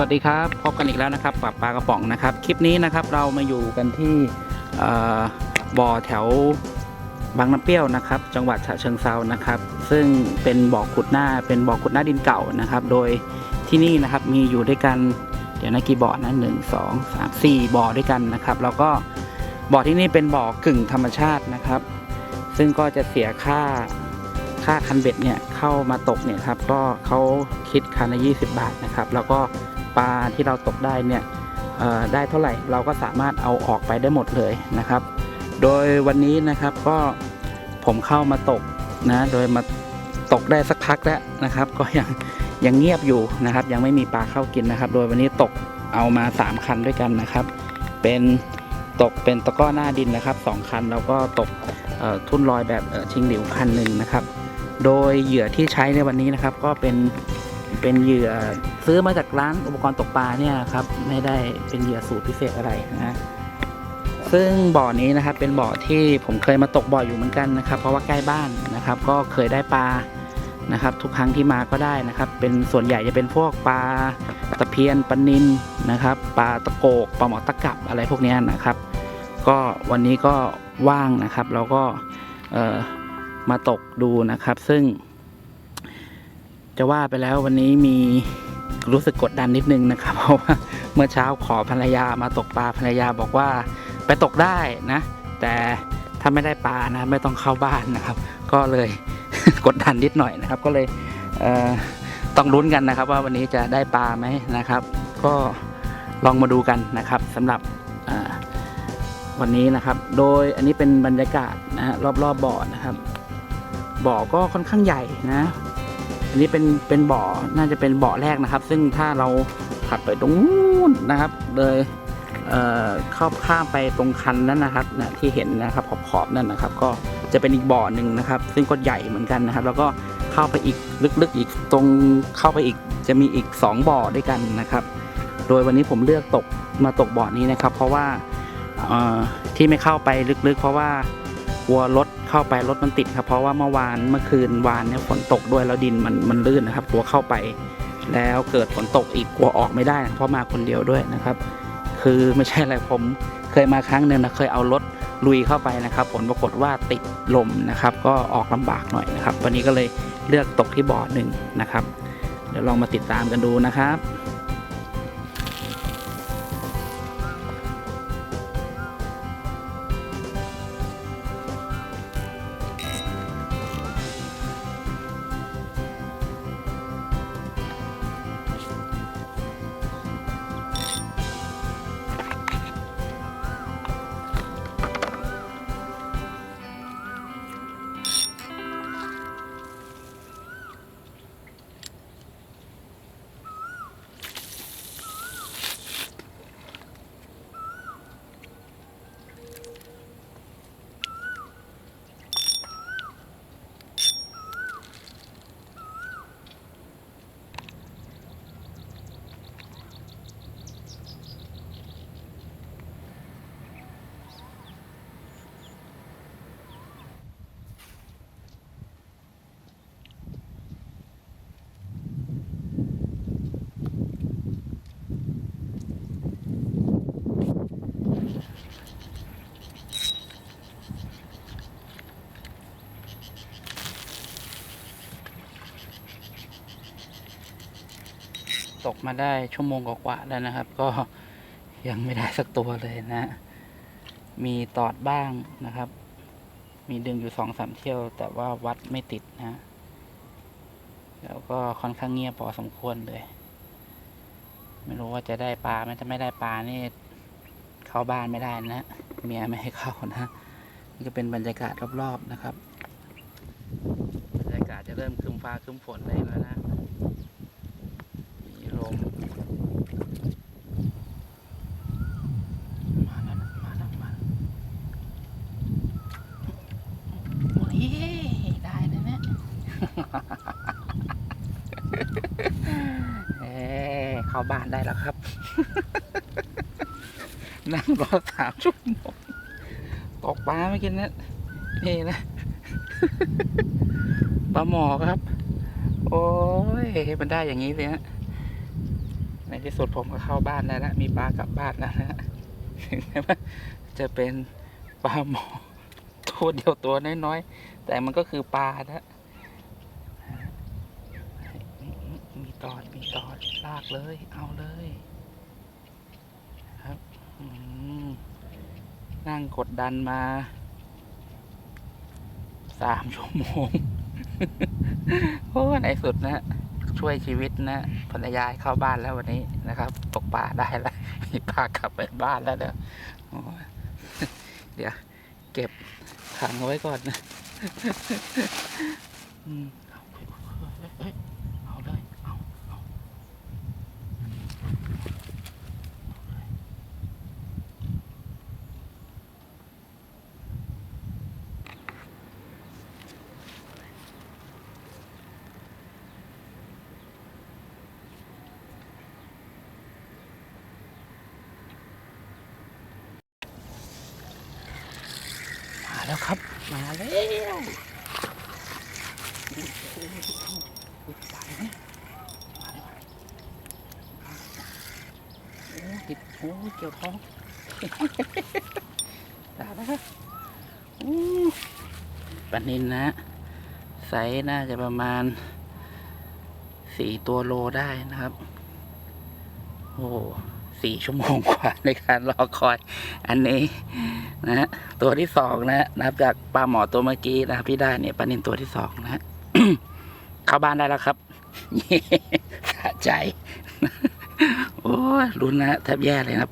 วัสดีครับ พบกันอีกแล้วนะครับกับปลากระป๋องนะครับ คลิปนี้นะครับเรามาอยู่กันที่บ่อแถวบางน้ำเปรี้ยวนะครับ จังหวัดฉะเชิงเซานะครับ ซึ่งเป็นบ่อขุดหน้าเป็นบ่อขุดหน้าดินเก่านะครับ โดยที่นี่นะครับมีอยู่ด้วยกันเดี๋ยวนะกี่บ่อนะหนึ่งสองสามสี่บ่อด้วยกันนะครับ แล้วก็บ่อที่นี่เป็นบ่อกึ่งธรรมชาตินะครับ ซึ่งก็จะเสียค่า ค่าคันเบ็ดเนี่ยเข้ามาตกเนี่ยครับก็เขาคิดคันละ20 บาทนะครับ แล้วก็ปลาที่เราตกได้เนี่ยได้เท่าไหร่เราก็สามารถเอาออกไปได้หมดเลยนะครับ โดยวันนี้นะครับก็ผมเข้ามาตกนะโดยมาตกได้สักพักแล้วนะครับ ก็ยังยังเงียบอยู่นะครับ ยังไม่มีปลาเข้ากินนะครับ โดยวันนี้ตกเอามา 3 คันด้วยกันนะครับ เป็นตกเป็นตะก้อหน้าดินนะครับสองคันแล้วก็ตกทุ่นลอยแบบชิงหลิวคันหนึ่งนะครับ โดยเหยื่อที่ใช้ในวันนี้นะครับ ก็เป็นเป็นเหยื่อซื้อมาจากร้านอุปกรณ์ตกปลาเนี่ยครับไม่ได้เป็นเหยื่อสูตรพิเศษอะไรนะซึ่งบ่อนี้นะครับเป็นบ่อที่ผมเคยมาตกบ่อยอยู่เหมือนกันนะครับ เพราะว่าใกล้บ้านนะครับ ก็เคยได้ปลานะครับ ทุกครั้งที่มาก็ได้นะครับ เป็นส่วนใหญ่จะเป็นพวกปลาตะเพียนปลานินนะครับปลาตะโกกปลาหมอตะกับอะไรพวกนี้นะครับ ก็วันนี้ก็ว่างนะครับแล้วก็ มาตกดูนะครับ ซึ่ง จะว่าไปแล้ววันนี้มีรู้สึกกดดันนิดนึงนะครับ เพราะว่าเมื่อเช้าขอภรรยามาตกปลาภรรยาบอกว่าไปตกได้นะ แต่ถ้าไม่ได้ปลานะไม่ต้องเข้าบ้านนะครับ ก็เลยกดดันนิดหน่อยนะครับ ก็เลยเต้องลุ้นกันนะครับ ว่าวันนี้จะได้ปลาไหมนะครับ ก็ลองมาดูกันนะครับสำหรับวันนี้นะครับ โดยอันนี้เป็นบรรยากาศนะฮะรอบๆบบ่อนะครับ บ่อก็ค่อนข้างใหญ่นะ อันนี้เป็นเป็นบ่อน่าจะเป็นบ่อแรกนะครับ ซึ่งถ้าเราขับไปตรงนู้นนะครับ เลยเอ่อเข้าข้ามไปตรงคันนั้นนะครับนะที่เห็นนะครับขอบขอบๆนั่นนะครับ ก็จะเป็นอีกบ่อหนึ่งนะครับ ซึ่งก็ใหญ่เหมือนกันนะครับ แล้วก็เข้าไปอีกลึกๆอีกตรงเข้าไปอีกจะมีอีกสองบ่อด้วยกันนะครับ โดยวันนี้ผมเลือกตกมาตกบ่อนี้นะครับ เพราะว่าเอ่อที่ไม่เข้าไปลึกๆ เพราะว่า กลัวรถเข้าไปรถมันติดครับ เพราะว่าเมื่อวานเมื่อคืนวานเนี่ยฝนตกด้วยแล้วดินมันมันลื่นนะครับ กลัวเข้าไป แล้วเกิดฝนตกอีกกลัวออกไม่ได้ เพราะมาคนเดียวด้วยนะครับ คือไม่ใช่อะไรผมเคยมาครั้งหนึ่งนะเคยเอารถลุยเข้าไปนะครับ ผลปรากฏว่าติดลมนะครับ ก็ออกลำบากหน่อยนะครับ วันนี้ก็เลยเลือกตกที่บ่อหนึ่งนะครับ เดี๋ยวลองมาติดตามกันดูนะครับ ตกมาได้ชั่วโมงกว่าแล้วนะครับ ก็ยังไม่ได้สักตัวเลยนะ มีตอดบ้างนะครับ มีดึงอยู่สองสามเที่ยว แต่ว่าวัดไม่ติดนะ แล้วก็ค่อนข้างเงียบพอสมควรเลย ไม่รู้ว่าจะได้ปลาไหมถ้าไม่ได้ปลานี่เข้าบ้านไม่ได้นะเมียไม่ให้เข้านะนี่ก็เป็นบรรยากาศรอบๆนะครับ บรรยากาศจะเริ่มครึมฟ้าครึมฝนเลยแล้วนะ มีลมมาแล้วนะมาแล้วมาแล้วโอ้ยได้แล้วเนี่ย เข้าบ้านได้แล้วครับ นั่งรอสามชั่วโมงตกปลาไม่กินนะนี่นะปลาหมอครับ โอ้ยมันได้อย่างนี้เลยฮะในที่สุดผมก็เข้าบ้านได้แล้วมีปลากลับบ้านแล้วนะฮะถึงแม้ว่าจะเป็นปลาหมอตัวเดียวตัวน้อยๆแต่มันก็คือปลานะมี ตอดมีตอดลากเลย เอาเลยครับนั่งกดดันมาสามชั่วโมงโอ้ในสุดนะ ช่วยชีวิตนะภรรยาให้เข้าบ้านแล้ววันนี้นะครับ ตกปลาได้แล้ว มีปลากลับไปบ้านแล้วเดี๋ยวโอ้ยเดี๋ยว เก็บขังเอาไว้ก่อนนะ อืมเอาเฮ้ยเฮ้ยเอาเลย เอาเอามา แล้วครับ มาแล้วโอ้ติดโอ้เกี่ยวท้องตาแล้วปลานินนะไซส์น่าจะประมาณสี่ตัวโลได้นะครับ โอ้ สี่ชั่วโมงกว่าในการรอคอย อันนี้นะฮะตัวที่สองนะฮะนับจากปลาหมอตัวเมื่อกี้นะพี่ได้เนี่ยปลานินตัวที่สองนะฮะเข้าบ้านได้แล้วครับสะใจ โอ้รุนนะแทบแย่เลยครับ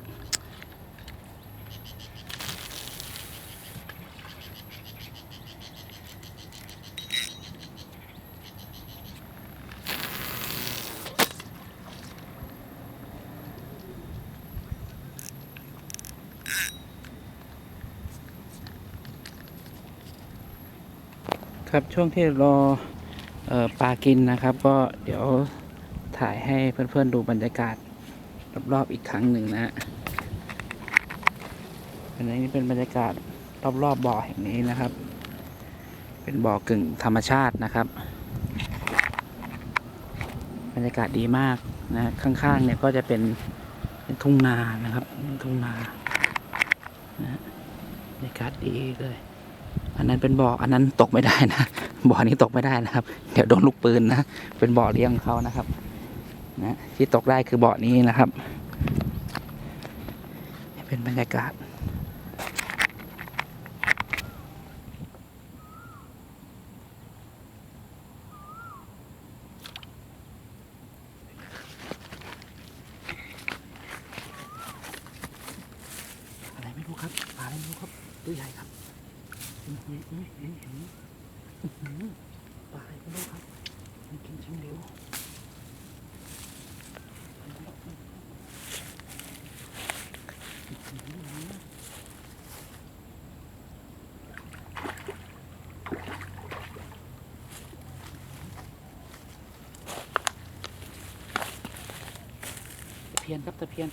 ครับช่วงที่รอออปลากินนะครับ ก็เดี๋ยวถ่ายให้เพื่อนๆดูบรรยากาศรอบๆอีกครั้งหนึ่งนะฮะอันนี้เป็นบรรยากาศรอบๆบ่อแห่งนี้นะครับ เป็นบ่อกึ่งธรรมชาตินะครับ บรรยากาศดีมากนะข้างๆเนี่ยก็จะเป็นเป็นทุ่งนานะครับทุ่งนา นะบรรยากาศดีเลย อันนั้นเป็นบ่ออันนั้นตกไม่ได้นะ บ่อนี้ตกไม่ได้นะครับ เดี๋ยวโดนลูกปืนนะ เป็นบ่อเลี้ยงเขานะครับ นะที่ตกได้คือบ่อนี้นะครับ เป็นบรรยากาศ อะไรไม่รู้ครับปลาอะไรไม่รู้ครับตัวใหญ่ครับ อื้อหืออื้อหืออื้อหืออื้อหือปลาอะไรก็ไม่รู้ครับมันกินชิ้นเดียวตะ เพียนครับตะเพียน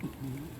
อื้อหือ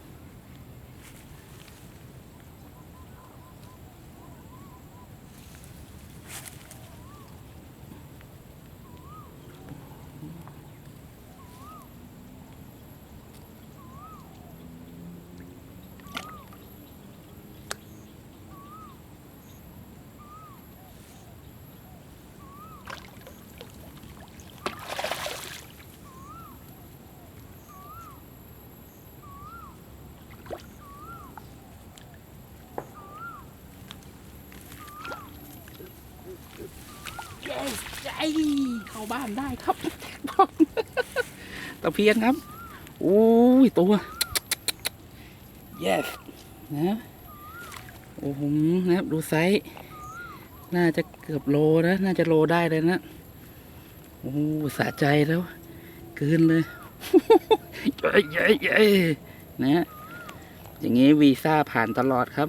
เย้ใจ เข้าบ้านได้ครับตะเพียนครับโอ้ยตัว yes นะโอ้โหนะครับดูไซส์น่าจะเกือบโลนะ น่าจะโลได้เลยนะ โอ้สะใจแล้วเกินเลยเย้เย้เย้นะอย่างงี้วีซ่าผ่านตลอดครับ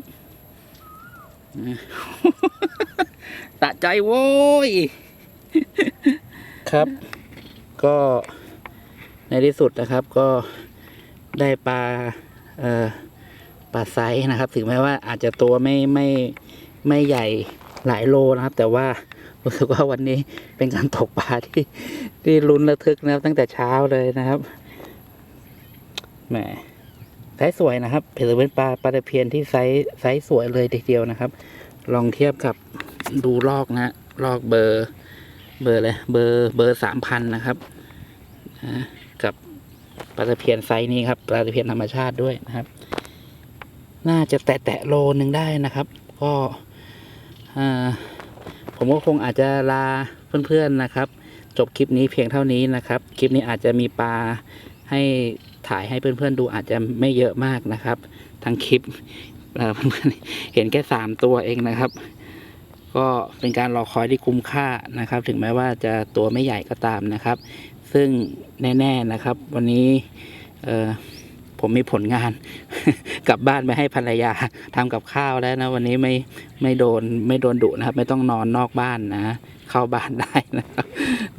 สะใจโว้ย ครับ ก็ในที่สุดนะครับก็ได้ปลาเอ่อปลาไซส์นะครับ ถึงแม้ว่าอาจจะตัวไม่ไม่ไม่ใหญ่หลายโลนะครับ แต่ว่ารู้สึกว่าวันนี้เป็นการตกปลาที่ที่ลุ้นระทึกนะครับ ตั้งแต่เช้าเลยนะครับแหมไซส์สวยนะครับถือเป็นปลาปลาตะเพียนที่ไซส์ไซส์สวยเลยทีเดียวนะครับ ลองเทียบกับดูลอกนะฮะลอกเบอร์ เบอร์เลยเบอร์เบอร์สามพันนะครับนะกับปลาตะเพียนไซส์นี้ครับปลาตะเพียนธรรมชาติด้วยนะครับ น่าจะแตะแตะโลนึงได้นะครับ ก็ผมก็คงอาจจะลาเพื่อนๆนะครับ จบคลิปนี้เพียงเท่านี้นะครับ คลิปนี้อาจจะมีปลาให้ถ่ายให้เพื่อนๆดูอาจจะไม่เยอะมากนะครับ ทั้งคลิปเพื่อนๆเห็นแค่สามตัวเองนะครับ ก็เป็นการรอคอยที่คุ้มค่านะครับ ถึงแม้ว่าจะตัวไม่ใหญ่ก็ตามนะครับ ซึ่งแน่ๆนะครับ วันนี้ผมมีผลงาน กลับบ้านไปให้ภรรยาทำกับข้าวแล้วนะวันนี้ไม่ไม่โดนไม่โดนดุนะครับ ไม่ต้องนอนนอกบ้านนะเข้าบ้านได้นะครับ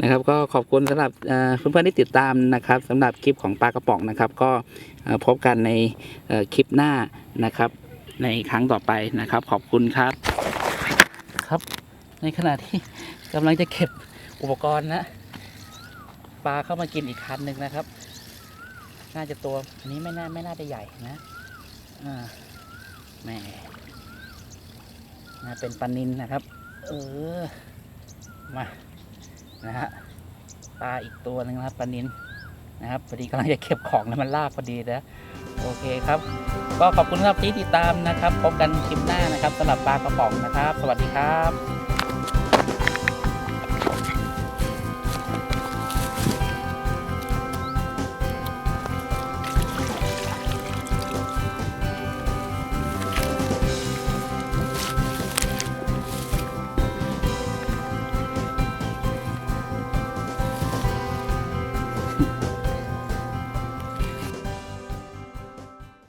นะครับ ก็ขอบคุณสำหรับเพื่อนๆที่ติดตามนะครับสำหรับคลิปของปลากระป๋องนะครับ ก็พบกันในคลิปหน้านะครับ ในครั้งต่อไปนะครับ ขอบคุณครับ ครับ ในขณะที่กำลังจะเก็บอุปกรณ์นะปลาเข้ามากินอีกคันหนึ่งนะครับ น่าจะตัวอันนี้ไม่น่าไม่น่าจะใหญ่นะอ่าแหม่น่าเป็นปลานินนะครับ เออ มานะฮะปลาอีกตัวหนึ่งนะครับปลานินนะครับพอดีกำลังจะเก็บของแล้วมันลากพอดีนะ โอเคครับ ก็ขอบคุณครับที่ติดตามนะครับ พบกันคลิปหน้านะครับสำหรับปลากระป๋องนะครับ สวัสดีครับ